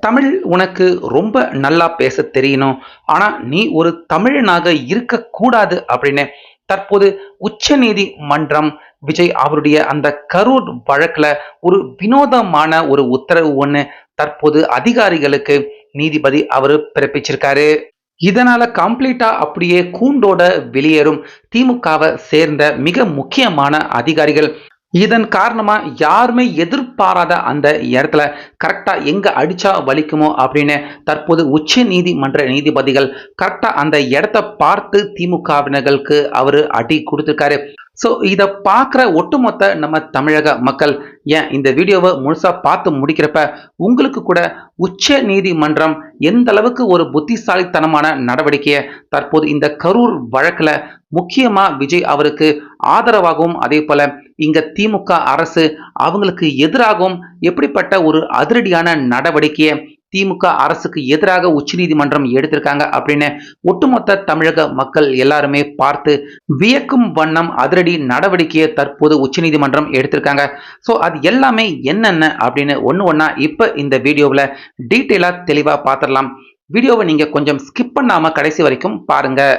தமிழ் உனக்கு ரொம்ப நல்லா பேச தெரியணும். ஆனா நீ ஒரு தமிழனாக இருக்கக்கூடாது அப்படின்னு தற்போது உச்ச நீதிமன்றம் விஜய் அவருடைய அந்த கரூர் வழக்கில் ஒரு வினோதமான ஒரு உத்தரவு ஒன்று தற்போது அதிகாரிகளுக்கு நீதிபதி அவர் பிறப்பிச்சிருக்காரு. இதனால கம்ப்ளீட்டா அப்படியே கூண்டோட வெளியேறும் திமுகவை சேர்ந்த மிக முக்கியமான அதிகாரிகள் இதன் காரணமா யாருமே எதிர்பாராத அந்த இடத்துல கரெக்டா எங்க அடிச்சா வலிக்குமோ அப்படின்னு தற்போது உச்ச நீதிமன்ற நீதிபதிகள் கரெக்டா அந்த இடத்த பார்த்து திமுகவினர்களுக்கு அவரு அடி கொடுத்திருக்காரு. ஸோ இதை பார்க்குற ஒட்டுமொத்த நம்ம தமிழக மக்கள் ஏன் இந்த வீடியோவை முழுசாக பார்த்து முடிக்கிறப்ப உங்களுக்கு கூட உச்ச நீதிமன்றம் எந்த அளவுக்கு ஒரு புத்திசாலித்தனமான நடவடிக்கையை தற்போது இந்த கரூர் வழக்கில் முக்கியமாக விஜய் அவருக்கு ஆதரவாகவும் அதே போல இங்க திமுக அரசு அவங்களுக்கு எதிராகவும் எப்படிப்பட்ட ஒரு அதிரடியான நடவடிக்கையை திமுக அரசுக்கு எதிராக உச்சநீதிமன்றம் எடுத்திருக்காங்க அப்படின்னு ஒட்டுமொத்த தமிழக மக்கள் எல்லாருமே பார்த்து வியக்கும் வண்ணம் அதிரடி நடவடிக்கையை தற்போது உச்சநீதிமன்றம் எடுத்திருக்காங்க. ஸோ அது எல்லாமே என்னென்ன அப்படின்னு ஒன்று ஒன்றா இப்போ இந்த வீடியோவில் டீட்டெயிலாக தெளிவாக பார்த்துடலாம். வீடியோவை நீங்கள் கொஞ்சம் ஸ்கிப் பண்ணாமல் கடைசி வரைக்கும் பாருங்கள்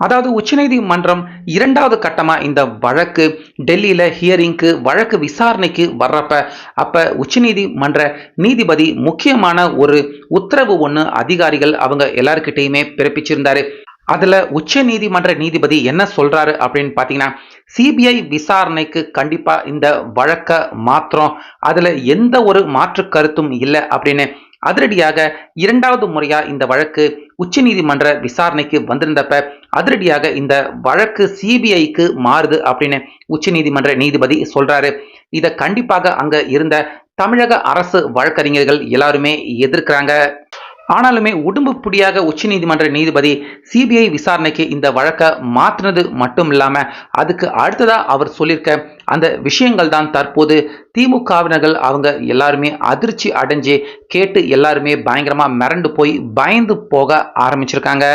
அதாவது உச்சநீதிமன்றம் இரண்டாவது கட்டமா இந்த வழக்கு டெல்லியில ஹியரிங்க்கு வழக்கு விசாரணைக்கு வர்றப்ப அப்ப உச்சநீதிமன்ற நீதிபதி முக்கியமான ஒரு உத்தரவு ஒன்று அதிகாரிகள் அவங்க எல்லாருக்கிட்டையுமே பிறப்பிச்சிருந்தாரு. அதுல உச்ச நீதிமன்ற நீதிபதி என்ன சொல்றாரு அப்படின்னு பாத்தீங்கன்னா சிபிஐ விசாரணைக்கு கண்டிப்பா இந்த வழக்க மாத்திரம் அதுல எந்த ஒரு மாற்று கருத்தும் இல்லை அப்படின்னு அதிரடியாக இரண்டாவது முறையா இந்த வழக்கு உச்சநீதிமன்ற விசாரணைக்கு வந்திருந்தப்ப அதிரடியாக இந்த வழக்கு சிபிஐக்கு மாறுது அப்படின்னு உச்சநீதிமன்ற நீதிபதி சொல்றாரு. இதை கண்டிப்பாக அங்க இருந்த தமிழக அரசு வழக்கறிஞர்கள் எல்லாருமே எதிர்க்கிறாங்க. ஆனாலுமே உடம்பு புடியாக உச்சநீதிமன்ற நீதிபதி சிபிஐ விசாரணைக்கு இந்த வழக்கை மாற்றினது மட்டும் இல்லாம அதுக்கு அடுத்ததா அவர் சொல்லியிருக்க அந்த விஷயங்கள் தான் தற்போது திமுகவினர்கள் அவங்க எல்லாருமே அதிர்ச்சி அடைஞ்சு கேட்டு எல்லாருமே பயங்கரமா மிரண்டு போய் பயந்து போக ஆரம்பிச்சிருக்காங்க.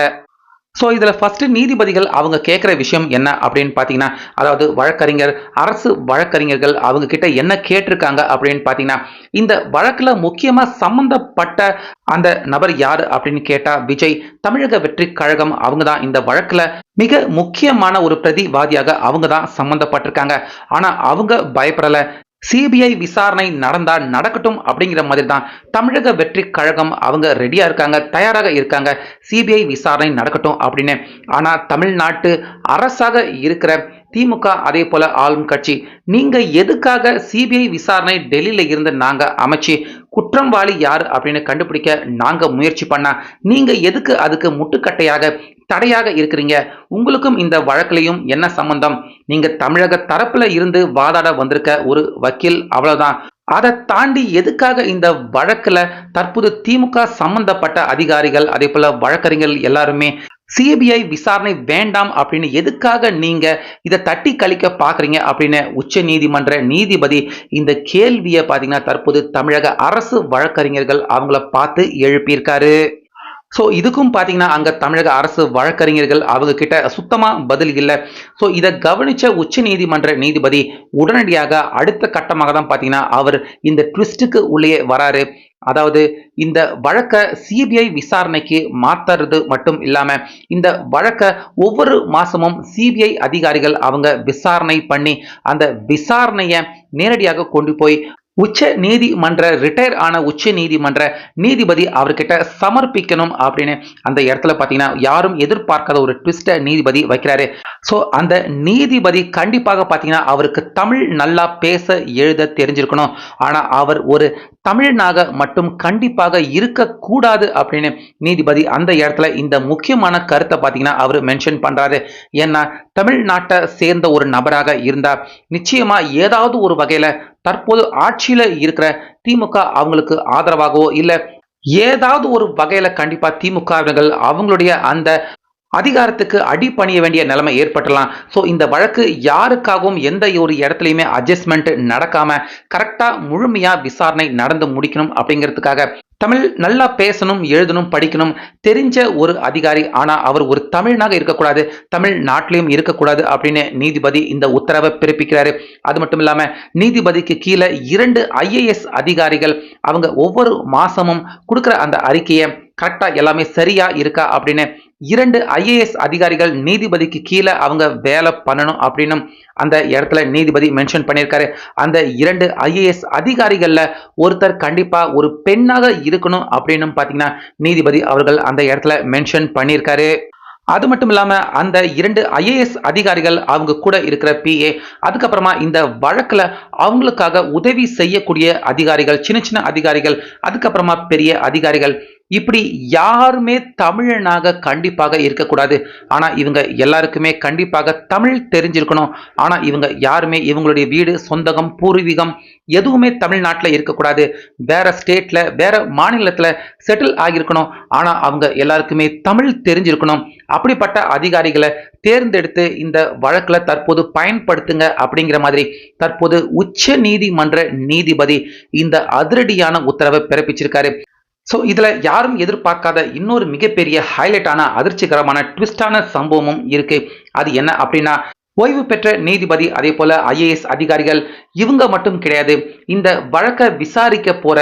ஸோ இதில் ஃபர்ஸ்ட் நீதிபதிகள் அவங்க கேட்குற விஷயம் என்ன அப்படின்னு பார்த்தீங்கன்னா அதாவது வழக்கறிஞர் அரசு வழக்கறிஞர்கள் அவங்க கிட்ட என்ன கேட்டிருக்காங்க அப்படின்னு பார்த்தீங்கன்னா இந்த வழக்கில் முக்கியமாக சம்மந்தப்பட்ட அந்த நபர் யார் அப்படின்னு கேட்டால் விஜய். தமிழக வெற்றி கழகம் அவங்க தான் இந்த வழக்கில் மிக முக்கியமான ஒரு பிரதிவாதியாக அவங்க தான் சம்பந்தப்பட்டிருக்காங்க. ஆனால் அவங்க பயப்படலை. சிபிஐ விசாரணை நடந்தா நடக்கட்டும் அப்படிங்கிற மாதிரி தான் தமிழக வெற்றி கழகம் அவங்க ரெடியா இருக்காங்க தயாராக இருக்காங்க. சிபிஐ விசாரணை நடக்கட்டும் அப்படின்னு. ஆனா தமிழ்நாட்டு அரசாக இருக்கிற திமுக அதே போல ஆளும் கட்சி. நீங்க எதுக்காக சிபிஐ விசாரணை டெல்லியில இருந்து நாங்க அமைச்சு குற்றம்வாளி யார் அப்படின்னு கண்டுபிடிக்க நாங்க முயற்சி பண்ணா நீங்க எதுக்கு அதுக்கு முட்டுக்கட்டையாக தடையாக இருக்கிறீங்க? உங்களுக்கும் இந்த வழக்கிலையும் என்ன சம்பந்தம்? நீங்க தமிழக தரப்புல இருந்து வாதாட வந்திருக்க ஒரு வக்கீல் அவ்வளவுதான். அதை தாண்டி எதுக்காக இந்த வழக்குல தற்போது திமுக சம்பந்தப்பட்ட அதிகாரிகள் அதே போல வழக்கறிஞர்கள் எல்லாருமே சிபிஐ விசாரணை வேண்டாம் அப்படின்னு எதுக்காக நீங்க இதை தட்டி கழிக்க பாக்குறீங்க அப்படின்னு உச்ச நீதிமன்ற நீதிபதி இந்த கேள்வியை பாத்தீங்கன்னா தற்போது தமிழக அரசு வழக்கறிஞர்கள் அவங்கள பார்த்து எழுப்பியிருக்காரு. ஸோ இதுக்கும் பார்த்தீங்கன்னா அங்கே தமிழக அரசு வழக்கறிஞர்கள் அவங்க கிட்ட சுத்தமாக பதில் இல்லை. ஸோ இதை கவனித்த உச்ச நீதிமன்ற நீதிபதி உடனடியாக அடுத்த கட்டமாக தான் பார்த்தீங்கன்னா அவர் இந்த ட்விஸ்ட்டுக்கு உள்ளே வராரு. அதாவது இந்த வழக்க சிபிஐ விசாரணைக்கு மாத்துறது மட்டும் இல்லாம இந்த வழக்க ஒவ்வொரு மாசமும் சிபிஐ அதிகாரிகள் அவங்க விசாரணை பண்ணி அந்த விசாரணையை நேரடியாக கொண்டு போய் உச்ச நீதிமன்ற ரிட்டையர் ஆன உச்ச நீதிமன்ற நீதிபதி அவர்கிட்ட சமர்ப்பிக்கணும் அப்படின்னு அந்த இடத்துல பார்த்தீங்கன்னா யாரும் எதிர்பார்க்காத ஒரு ட்விஸ்ட நீதிபதி வைக்கிறாரு. ஸோ அந்த நீதிபதி கண்டிப்பாக பார்த்தீங்கன்னா அவருக்கு தமிழ் நல்லா பேச எழுத தெரிஞ்சிருக்கணும். ஆனால் அவர் ஒரு தமிழனாக மட்டும் கண்டிப்பாக இருக்கக்கூடாது அப்படின்னு நீதிபதி அந்த இடத்துல இந்த முக்கியமான கருத்தை பார்த்தீங்கன்னா அவர் மென்ஷன் பண்ணுறாரு ஏன்னா தமிழ்நாட்டை சேர்ந்த ஒரு நபராக இருந்தால் நிச்சயமாக ஏதாவது ஒரு வகையில் தற்போது ஆட்சியில இருக்கிற திமுக அவங்களுக்கு ஆதரவாகவோ இல்லை ஏதாவது ஒரு வகையில கண்டிப்பா திமுகவினர்கள் அவங்களுடைய அந்த அதிகாரத்துக்கு அடிபணிய வேண்டிய நிலைமை ஏற்பட்டலாம். ஸோ இந்த வழக்கு யாருக்காகவும் எந்த ஒரு இடத்துலையுமே அட்ஜஸ்ட்மெண்ட் நடக்காம கரெக்டாக முழுமையாக விசாரணை நடந்து முடிக்கணும் அப்படிங்கிறதுக்காக தமிழ் நல்லா பேசணும் எழுதணும் படிக்கணும். தெரிஞ்ச ஒரு அதிகாரி ஆனால் அவர் ஒரு தமிழனாக இருக்கக்கூடாது தமிழ் நாட்டிலையும் இருக்கக்கூடாது அப்படின்னு நீதிபதி இந்த உத்தரவை பிறப்பிக்கிறாரு. அது மட்டும் இல்லாமல் நீதிபதிக்கு கீழே இரண்டு ஐஏஎஸ் அதிகாரிகள் அவங்க ஒவ்வொரு மாசமும் கொடுக்குற அந்த அறிக்கையை கரெக்டாக எல்லாமே சரியா இருக்கா அப்படின்னு இரண்டு ஐஏஎஸ் அதிகாரிகள் நீதிபதிக்கு கீழே அவங்க வேலை பண்ணணும் அப்படின்னு அந்த இடத்துல நீதிபதி மென்ஷன் பண்ணியிருக்காரு. அந்த இரண்டு ஐஏஎஸ் அதிகாரிகளில் ஒருத்தர் கண்டிப்பாக ஒரு பெண்ணாக இருக்கணும் அப்படின்னு பார்த்தீங்கன்னா நீதிபதி அவர்கள் அந்த இடத்துல மென்ஷன் பண்ணியிருக்காரு. அது மட்டும் இல்லாமல் அந்த இரண்டு ஐஏஎஸ் அதிகாரிகள் அவங்க கூட இருக்கிற பிஏ அதுக்கப்புறமா இந்த வழக்கில் அவங்களுக்காக உதவி செய்யக்கூடிய அதிகாரிகள் சின்ன சின்ன அதிகாரிகள் அதுக்கப்புறமா பெரிய அதிகாரிகள் இப்படி யாருமே தமிழனாக கண்டிப்பாக இருக்கக்கூடாது. ஆனால் இவங்க எல்லாருக்குமே கண்டிப்பாக தமிழ் தெரிஞ்சிருக்கணும். ஆனால் இவங்க யாருமே இவங்களுடைய வீடு சொந்தகம் பூர்வீகம் எதுவுமே தமிழ்நாட்டில் இருக்கக்கூடாது. வேற ஸ்டேட்டில் வேற மாநிலத்தில் செட்டில் ஆகியிருக்கணும். ஆனால் அவங்க எல்லாருக்குமே தமிழ் தெரிஞ்சிருக்கணும். அப்படிப்பட்ட அதிகாரிகளை தேர்ந்தெடுத்து இந்த வழக்கில் தற்போது பயன்படுத்துங்க அப்படிங்கிற மாதிரி தற்போது உச்ச நீதிமன்ற நீதிபதி இந்த அதிரடியான உத்தரவை பிறப்பிச்சிருக்காரு. ஸோ இதில் யாரும் எதிர்பார்க்காத இன்னொரு மிகப்பெரிய ஹைலைட்டான அதிர்ச்சிகரமான ட்விஸ்டான சம்பவமும் இருக்கு. அது என்ன அப்படின்னா ஓய்வு பெற்ற நீதிபதி அதே போல ஐஏஎஸ் அதிகாரிகள் இவங்க மட்டும் கிடையாது இந்த வழக்கை விசாரிக்க போற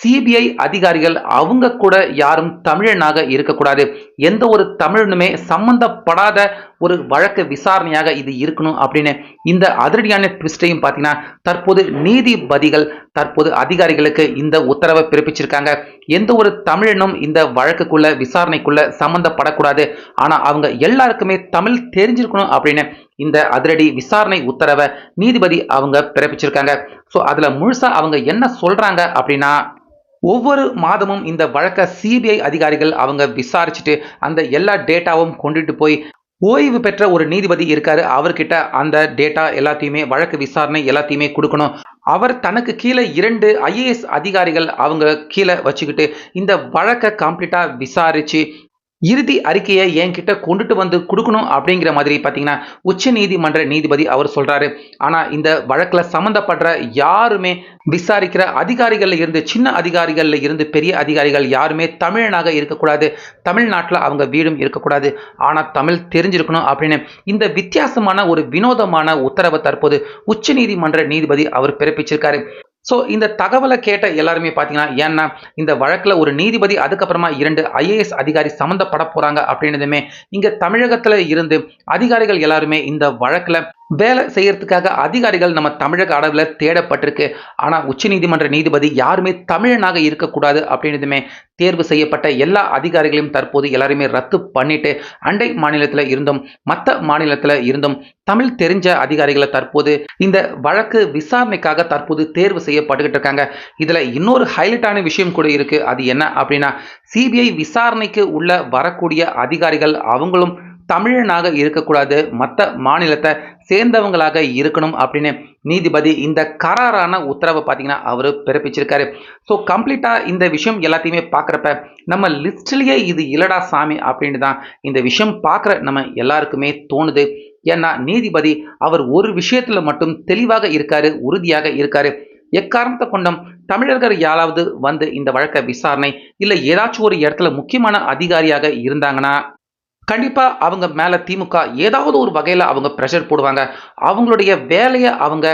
சிபிஐ அதிகாரிகள் அவங்க கூட யாரும் தமிழனாக இருக்கக்கூடாது. எந்த ஒரு தமிழனுமே சம்பந்தப்படாத ஒரு வழக்கு விசாரணையாக இது இருக்கணும் அப்படின்னு இந்த அதிரடியான ட்விஸ்டையும் பார்த்தீங்கன்னா தற்போது நீதிபதிகள் தற்போது அதிகாரிகளுக்கு இந்த உத்தரவை பிறப்பிச்சிருக்காங்க. எந்த ஒரு தமிழனும் இந்த வழக்குக்குள்ள விசாரணைக்குள்ள சம்பந்தப்படக்கூடாது. ஆனால் அவங்க எல்லாருக்குமே தமிழ் தெரிஞ்சிருக்கணும் அப்படின்னு இந்த அதிரடி விசாரணை உத்தரவை நீதிபதி அவங்க பிறப்பிச்சிருக்காங்க. ஸோ அதில் முழுசாக அவங்க என்ன சொல்கிறாங்க அப்படின்னா ஒவ்வொரு மாதமும் இந்த வழக்கை சிபிஐ அதிகாரிகள் அவங்க விசாரிச்சுட்டு அந்த எல்லா டேட்டாவும் கொண்டுட்டு போய் ஓய்வு பெற்ற ஒரு நீதிபதி இருக்காரு. அவர்கிட்ட அந்த டேட்டா எல்லாத்தையுமே வழக்கு விசாரணை எல்லாத்தையுமே கொடுக்கணும். அவர் தனக்கு கீழே இரண்டு ஐஏஎஸ் அதிகாரிகள் அவங்க கீழே வச்சுக்கிட்டு இந்த வழக்கை கம்ப்ளீட்டாக விசாரித்து இறுதி அறிக்கையை என்கிட்ட கொண்டுட்டு வந்து கொடுக்கணும் அப்படிங்கிற மாதிரி பார்த்தீங்கன்னா உச்ச நீதிமன்ற நீதிபதி அவர் சொல்றாரு. ஆனா இந்த வழக்கில் சம்மந்தப்படுற யாருமே விசாரிக்கிற அதிகாரிகள்ல இருந்து சின்ன அதிகாரிகள்ல இருந்து பெரிய அதிகாரிகள் யாருமே தமிழனாக இருக்கக்கூடாது. தமிழ்நாட்டில் அவங்க வீடும் இருக்கக்கூடாது. ஆனால் தமிழ் தெரிஞ்சிருக்கணும் அப்படின்னு இந்த வித்தியாசமான ஒரு வினோதமான உத்தரவை தற்போது உச்ச நீதிமன்ற நீதிபதி அவர் பிறப்பிச்சிருக்காரு. ஸோ இந்த தகவலை கேட்ட எல்லாருமே பார்த்தீங்கன்னா ஏன்னா இந்த வழக்கில் ஒரு நீதிபதி அதுக்கப்புறமா இரண்டு ஐஏஎஸ் அதிகாரி சம்மந்தப்பட போகிறாங்க அப்படின்னதுமே இங்கே தமிழகத்தில் இருந்து அதிகாரிகள் எல்லாருமே இந்த வழக்கில் வேலை செய்யறதுக்காக அதிகாரிகள் நம்ம தமிழக அளவில் தேடப்பட்டிருக்கு. ஆனால் உச்சநீதிமன்ற நீதிபதி யாருமே தமிழனாக இருக்கக்கூடாது அப்படின்றதுமே தேர்வு செய்யப்பட்ட எல்லா அதிகாரிகளையும் தற்போது எல்லாருமே ரத்து பண்ணிட்டு அண்டை மாநிலத்தில் இருந்தும் மற்ற மாநிலத்தில் இருந்தும் தமிழ் தெரிஞ்ச அதிகாரிகளை தற்போது இந்த வழக்கு விசாரணைக்காக தற்போது தேர்வு செய்யப்பட்டுக்கிட்டு இருக்காங்க. இதில் இன்னொரு ஹைலைட்டான விஷயம் கூட இருக்குது அது என்ன அப்படின்னா சிபிஐ விசாரணைக்கு உள்ள வரக்கூடிய அதிகாரிகள் அவங்களும் தமிழனாக இருக்கக்கூடாது. மற்ற மாநிலத்தை சேர்ந்தவங்களாக இருக்கணும் அப்படின்னு நீதிபதி இந்த கராரான உத்தரவை பார்த்தீங்கன்னா அவர் பிறப்பிச்சிருக்காரு. ஸோ கம்ப்ளீட்டாக இந்த விஷயம் எல்லாத்தையுமே பார்க்குறப்ப நம்ம லிஸ்ட்லேயே இது இல்லடா சாமி அப்படின்னு தான் இந்த விஷயம் பார்க்குற நம்ம எல்லாருக்குமே தோணுது. ஏன்னா நீதிபதி அவர் ஒரு விஷயத்தில் மட்டும் தெளிவாக இருக்காரு உறுதியாக இருக்காரு. எக்காரணத்தை கொண்டும் தமிழர்கள் யாராவது வந்து இந்த வழக்கை விசாரணை இல்லை ஏதாச்சும் ஒரு இடத்துல முக்கியமான அதிகாரியாக இருந்தாங்கன்னா கண்டிப்பாக அவங்க மேலே திமுக ஏதாவது ஒரு வகையில் அவங்க ப்ரெஷர் போடுவாங்க. அவங்களுடைய வேலையை அவங்க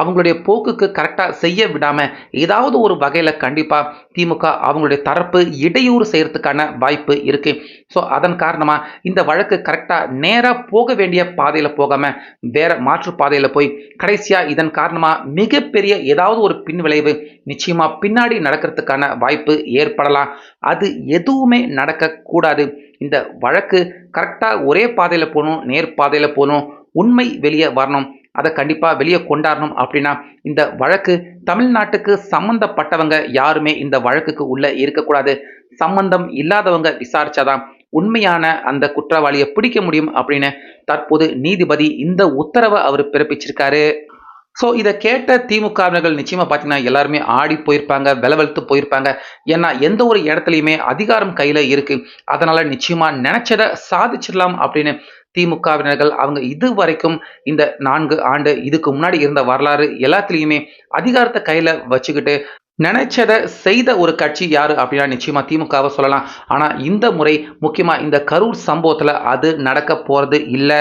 அவங்களுடைய போக்குக்கு கரெக்டாக செய்ய விடாமல் ஏதாவது ஒரு வகையில் கண்டிப்பாக திமுக அவங்களுடைய தரப்பு இடையூறு செய்கிறதுக்கான வாய்ப்பு இருக்குது ஸோ அதன் காரணமாக இந்த வழக்கு கரெக்டாக நேராக போக வேண்டிய பாதையில் போகாமல் வேற மாற்று பாதையில் போய் கடைசியாக இதன் காரணமாக மிகப்பெரிய ஏதாவது ஒரு பின் விளைவு பின்னாடி நடக்கிறதுக்கான வாய்ப்பு ஏற்படலாம். அது எதுவுமே நடக்கக்கூடாது. இந்த வழக்கு கரெக்டாக ஒரே பாதையில் போகணும் நேர் பாதையில் போகணும் உண்மை வெளியே வரணும் அதை கண்டிப்பாக வெளியே கொண்டாடணும் அப்படின்னா இந்த வழக்கு தமிழ்நாட்டுக்கு சம்பந்தப்பட்டவங்க யாருமே இந்த வழக்குக்கு உள்ளே இருக்கக்கூடாது. சம்பந்தம் இல்லாதவங்க விசாரிச்சாதான் உண்மையான அந்த குற்றவாளியை பிடிக்க முடியும் அப்படின்னு தற்போது நீதிபதி இந்த உத்தரவை அவர் பிறப்பிச்சிருக்காரு. ஸோ இதை கேட்ட திமுகவினர்கள் நிச்சயமாக பார்த்தீங்கன்னா எல்லாருமே ஆடி போயிருப்பாங்க வெலவெழுத்து போயிருப்பாங்க. ஏன்னா எந்த ஒரு இடத்துலையுமே அதிகாரம் கையில் இருக்கு. அதனால நிச்சயமாக நினைச்சதை சாதிச்சிடலாம் அப்படின்னு திமுகவினர்கள் அவங்க இது வரைக்கும் இந்த நான்கு ஆண்டு இதுக்கு முன்னாடி இருந்த வரலாறு எல்லாத்துலேயுமே அதிகாரத்தை கையில் வச்சுக்கிட்டு நினைச்சதை செய்த ஒரு கட்சி யாரு அப்படின்னா நிச்சயமா திமுகவை சொல்லலாம். ஆனா இந்த முறை முக்கியமா இந்த கரூர் சம்பவத்துல அது நடக்க போறது இல்லை.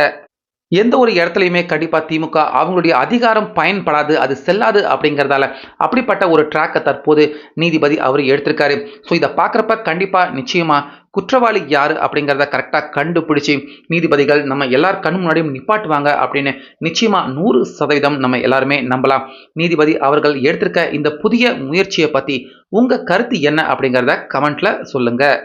எந்த ஒரு இடத்துலையுமே கண்டிப்பாக திமுக அவங்களுடைய அதிகாரம் பயன்படாது அது செல்லாது அப்படிங்கிறதால அப்படிப்பட்ட ஒரு ட்ராக்கை தற்போது நீதிபதி அவர் எடுத்திருக்காரு. ஸோ இதை பார்க்குறப்ப கண்டிப்பாக நிச்சயமாக குற்றவாளி யார் அப்படிங்கிறத கரெக்டாக கண்டுபிடிச்சி நீதிபதிகள் நம்ம எல்லார் கண் முன்னாடியும் நிப்பாட்டுவாங்க அப்படின்னு நிச்சயமாக நூறு சதவீதம் நம்ம எல்லாருமே நம்பலாம். நீதிபதி அவர்கள் எடுத்திருக்க இந்த புதிய முயற்சியை பற்றி உங்கள் கருத்து என்ன அப்படிங்கிறத கமெண்ட்டில் சொல்லுங்கள்